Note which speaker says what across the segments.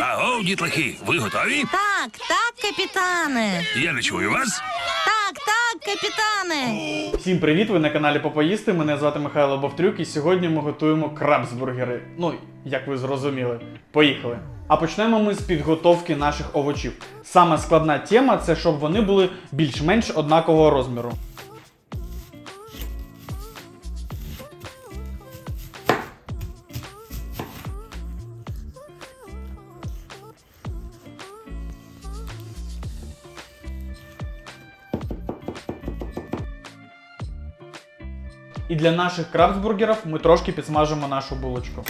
Speaker 1: Аго, дітлахи, ви готові?
Speaker 2: Так, так, капітане.
Speaker 1: Я не чую вас.
Speaker 2: Так, так, капітане.
Speaker 3: Всім привіт! Ви на каналі Попоїсти. Мене звати Михайло Бовтрюк, і сьогодні ми готуємо крабсбургери. Ну, як ви зрозуміли, поїхали. А почнемо ми з підготовки наших овочів. Саме складна тема це щоб вони були більш-менш однакового розміру. І для наших крабсбургерів ми трошки підсмажимо нашу булочку.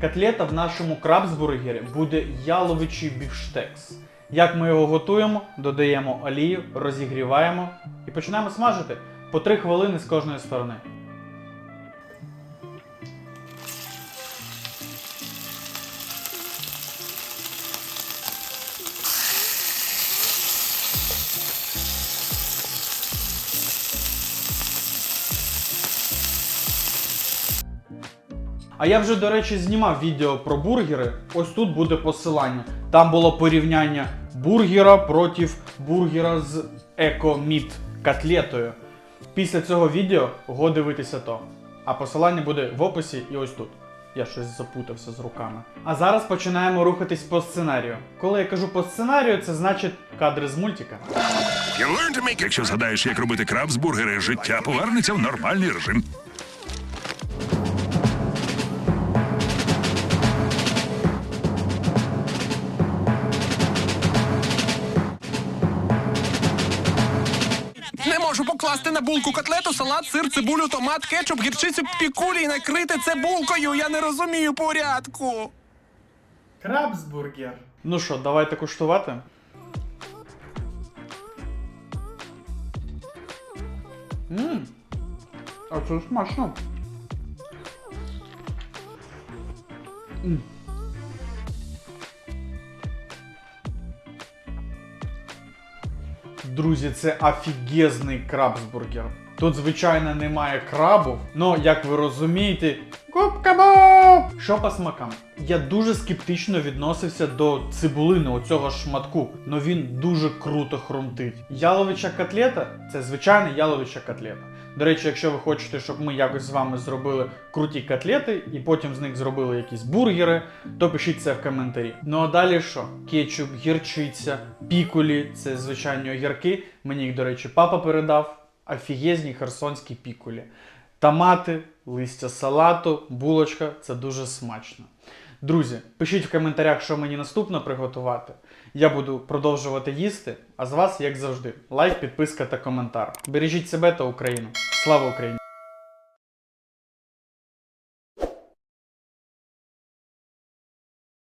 Speaker 3: Котлета в нашому крабсбургері буде яловичий бівштекс. Як ми його готуємо, додаємо олію, розігріваємо і починаємо смажити по 3 хвилини з кожної сторони. А я вже, до речі, знімав відео про бургери. Ось тут буде посилання. Там було порівняння бургера проти бургера з екоміт котлетою. Після цього відео го дивитися то. А посилання буде в описі і ось тут. Я щось запутався з руками. А зараз починаємо рухатись по сценарію. Коли я кажу по сценарію, це значить кадри з мультика.
Speaker 1: Якщо згадаєш, як робити крабсбургери, життя повернеться в нормальний режим.
Speaker 4: Покласти на булку котлету, салат, сир, цибулю, томат, кетчуп, гірчицю, пікулі і накрити це булкою. Я не розумію порядку.
Speaker 3: Крабсбургер. Ну що, давайте куштувати. Ммм. А це смачно. М. Друзі, це офігезний крабсбургер. Тут, звичайно, немає крабу, але, як ви розумієте, кубкабоб! Що по смакам? Я дуже скептично відносився до цибулини оцього шматку, але він дуже круто хрумтить. Яловича котлета це звичайна яловича котлета. До речі, якщо ви хочете, щоб ми якось з вами зробили круті котлети і потім з них зробили якісь бургери, то пишіть це в коментарі. Ну а далі що? Кетчуп, гірчиця, пікулі це звичайні огірки. Мені їх, до речі, папа передав. Офігезні херсонські пікулі. Томати, листя салату, булочка це дуже смачно. Друзі, пишіть в коментарях, що мені наступно приготувати. Я буду продовжувати їсти. А з вас, як завжди, лайк, підписка та коментар. Бережіть себе та Україну. Слава Україні!